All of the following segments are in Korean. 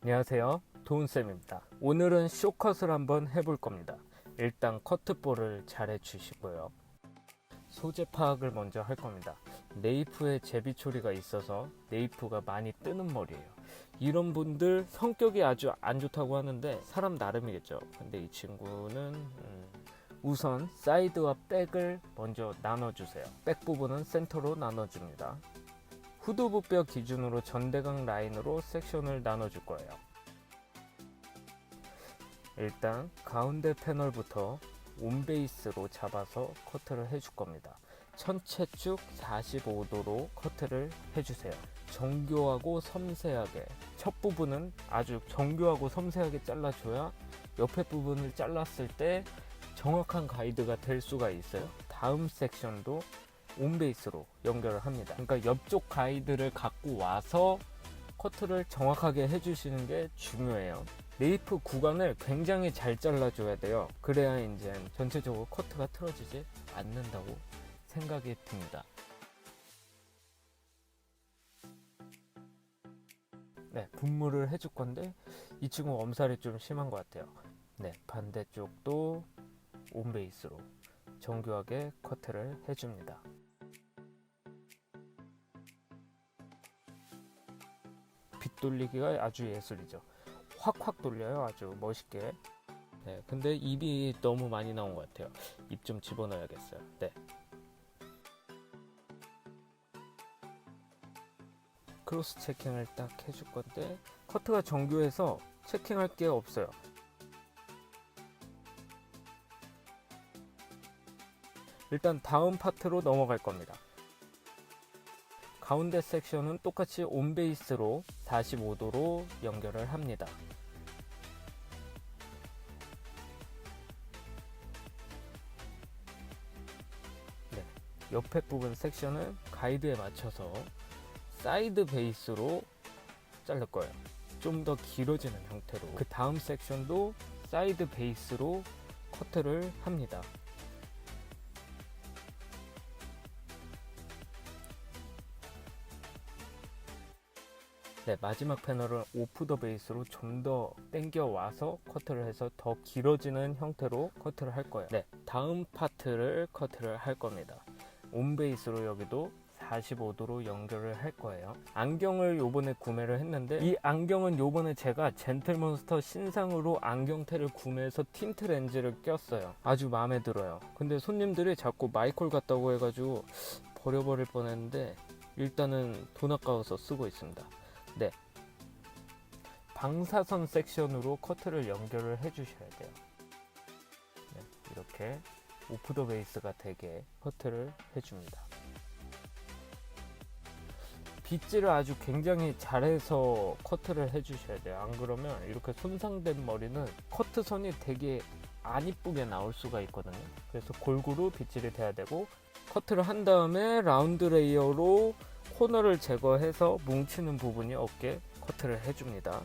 안녕하세요. 도훈쌤입니다. 오늘은 쇼컷을 한번 해볼 겁니다. 일단 커트볼을 잘 해주시고요. 소재 파악을 먼저 할 겁니다. 네이프에 제비 처리가 있어서 네이프가 많이 뜨는 머리예요. 이런 분들 성격이 아주 안 좋다고 하는데 사람 나름이겠죠. 근데 이 친구는 음, 우선 사이드와 백을 먼저 나눠주세요. 백 부분은 센터로 나눠줍니다. 후두부뼈 기준으로 전대각 라인으로 섹션을 나눠줄 거예요. 일단 가운데 패널부터 온베이스로 잡아서 커트를 해줄 겁니다. 전체 쭉 45도로 커트를 해주세요. 정교하고 섬세하게 첫 부분은 아주 정교하고 섬세하게 잘라줘야 옆에 부분을 잘랐을 때 정확한 가이드가 될 수가 있어요. 다음 섹션도 온베이스로 연결을 합니다. 그러니까 옆쪽 가이드를 갖고 와서 커트를 정확하게 해주시는 게 중요해요. 네이프 구간을 굉장히 잘 잘라줘야 돼요. 그래야 이제 전체적으로 커트가 틀어지지 않는다고 생각이 듭니다. 네, 분무를 해줄 건데 이 친구 엄살이 좀 심한 것 같아요. 네, 반대쪽도 온베이스로 정교하게 커트를 해줍니다. 빗 돌리기가 아주 예술이죠. 확확 돌려요. 아주 멋있게. 네, 근데 입이 너무 많이 나온 것 같아요. 입 좀 집어넣어야겠어요. 네. 크로스 체킹을 딱 해줄 건데 커트가 정교해서 체킹할 게 없어요. 일단 다음 파트로 넘어갈 겁니다. 가운데 섹션은 똑같이 온베이스로 45도로 연결을 합니다. 네, 옆에 부분 섹션은 가이드에 맞춰서 사이드 베이스로 자를 거예요. 좀 더 길어지는 형태로. 그 다음 섹션도 사이드 베이스로 커트를 합니다. 네, 마지막 패널은 오프 더 베이스로 좀더 당겨 와서 커트를 해서 더 길어지는 형태로 커트를 할 거예요. 네, 다음 파트를 커트를 할 겁니다. 온 베이스로 여기도 45도로 연결을 할 거예요. 안경을 요번에 구매를 했는데 이 안경은 요번에 제가 젠틀몬스터 신상으로 안경테를 구매해서 틴트 렌즈를 꼈어요. 아주 마음에 들어요. 근데 손님들이 자꾸 마이콜 같다고 해가지고 버려버릴 뻔했는데 일단은 돈 아까워서 쓰고 있습니다. 네. 방사선 섹션으로 커트를 연결을 해 주셔야 돼요. 네, 이렇게 오프 더 베이스가 되게 커트를 해 줍니다. 빗질을 아주 굉장히 잘해서 커트를 해주셔야 돼요. 안 그러면 이렇게 손상된 머리는 커트선이 되게 안 이쁘게 나올 수가 있거든요. 그래서 골고루 빗질이 돼야 되고 커트를 한 다음에 라운드 레이어로 코너를 제거해서 뭉치는 부분이 없게 커트를 해줍니다.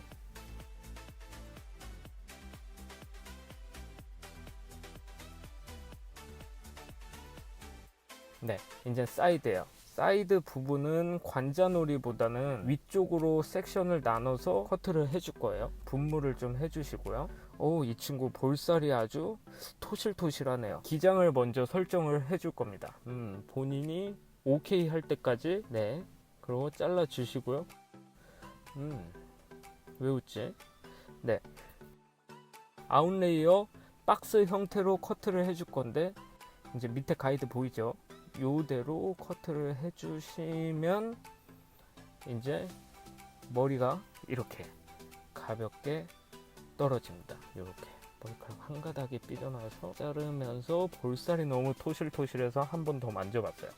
네, 이제 사이드예요. 사이드 부분은 관자놀이보다는 위쪽으로 섹션을 나눠서 커트를 해줄 거예요. 분무를 좀 해주시고요. 오, 이 친구 볼살이 아주 토실토실하네요. 기장을 먼저 설정을 해줄 겁니다. 음, 본인이 오케이 할 때까지 네, 그리고 잘라 주시고요. 음, 왜 웃지? 네, 아웃레이어 박스 형태로 커트를 해줄 건데 이제 밑에 가이드 보이죠? 요대로 커트를 해주시면 이제 머리가 이렇게 가볍게 떨어집니다. 이렇게 머리카락 한 가닥이 삐져나와서 자르면서 볼살이 너무 토실토실해서 한 번 더 만져봤어요.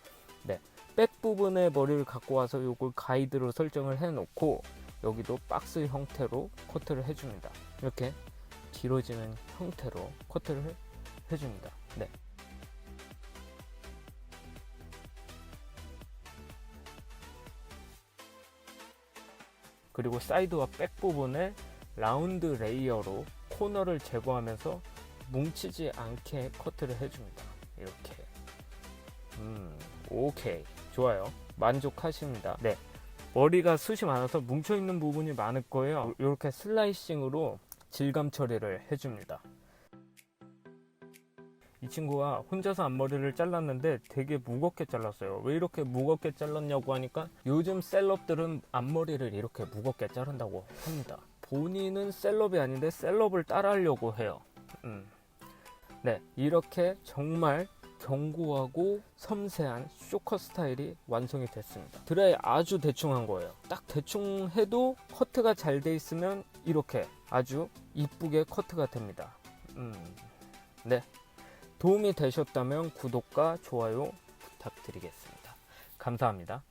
네, 백 부분의 머리를 갖고 와서 요걸 가이드로 설정을 해놓고 여기도 박스 형태로 커트를 해줍니다. 이렇게 길어지는 형태로 커트를 해- 해줍니다. 네. 그리고 사이드와 백 부분을 라운드 레이어로 코너를 제거하면서 뭉치지 않게 커트를 해줍니다. 이렇게. 음, 오케이. 좋아요. 만족하십니다. 네. 머리가 숱이 많아서 뭉쳐있는 부분이 많을 거예요. 이렇게 슬라이싱으로 질감 처리를 해줍니다. 이 친구가 혼자서 앞머리를 잘랐는데 되게 무겁게 잘랐어요. 왜 이렇게 무겁게 잘랐냐고 하니까 요즘 셀럽들은 앞머리를 이렇게 무겁게 자른다고 합니다. 본인은 셀럽이 아닌데 셀럽을 따라하려고 해요. 음. 네, 이렇게 정말 견고하고 섬세한 쇼커 스타일이 완성이 됐습니다. 드라이 아주 대충 한 거예요. 딱 대충 해도 커트가 잘 돼 있으면 이렇게 아주 이쁘게 커트가 됩니다. 음, 네. 도움이 되셨다면 구독과 좋아요 부탁드리겠습니다. 감사합니다.